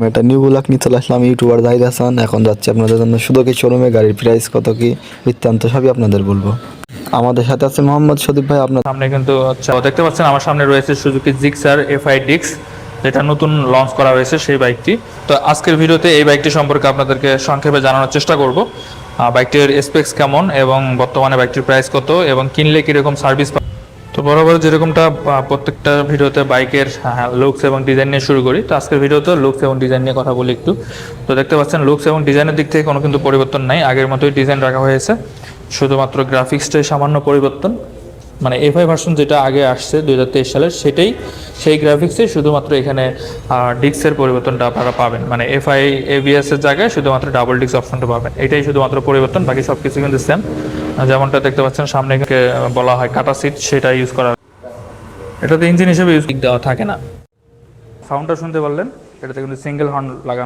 এটা new block নিয়ে চলে আসলাম ইউটিউবার জাহিদ হাসান এখন যাচ্ছে আপনাদের জন্য সুদকি শোরুমে গাড়ির প্রাইস কত কি বৃত্তান্ত সবই আপনাদের বলব। আমাদের সাথে আছে মোহাম্মদ সদীপ ভাই, আপনার সামনে কিন্তু হচ্ছে দেখতে পাচ্ছেন আমার সামনে রয়েছে সুজুকি জিক্সার এফআই ডিক্স যেটা নতুন লঞ্চ করা হয়েছে সেই বাইকটি তো আজকের ভিডিওতে এই বাইকটি সম্পর্কে আপনাদেরকে সংক্ষেপে জানানোর চেষ্টা করব। বাইকটির স্পেক্স কেমন এবং বর্তমানে বাইকটির প্রাইস কত এবং কিনলে কীরকম সার্ভিস তো বরাবর যেরকমটা প্রত্যেকটা ভিডিওতে বাইকের লুকস এবং ডিজাইন নিয়ে শুরু করি। তো আজকের ভিডিওতে লুকস এবং ডিজাইন নিয়ে কথা বলি একটু। তো দেখতে পাচ্ছেন লুকস এবং ডিজাইনের দিক থেকে কোনো কিন্তু পরিবর্তন নাই। আগের মতোই ডিজাইন রাখা হয়েছে। শুধুমাত্র গ্রাফিক্সটাই সামান্য পরিবর্তন। মানে এফআই ভার্সন যেটা আগে আসছে দুই সালের, সেটাই, সেই গ্রাফিক্সে শুধুমাত্র এখানে ডিক্সের পরিবর্তনটা আপনারা পাবেন। মানে এফআই এবিএস এর জায়গায় শুধুমাত্র ডাবল ডিক্স অপশনটা পাবেন। এটাই শুধুমাত্র পরিবর্তন, বাকি সব কিছু কিন্তু সেম যেমনটা দেখতে পাচ্ছেন, সামনে বলা হয় কাটা সিট সেটা ইউজ করা। এটাতে ইঞ্জিন হিসেবে ইউজ দেওয়া থাকে না। সাউন্ডটা শুনতে পারলেন? এটাতে কিন্তু সিঙ্গেল হর্ন লাগানো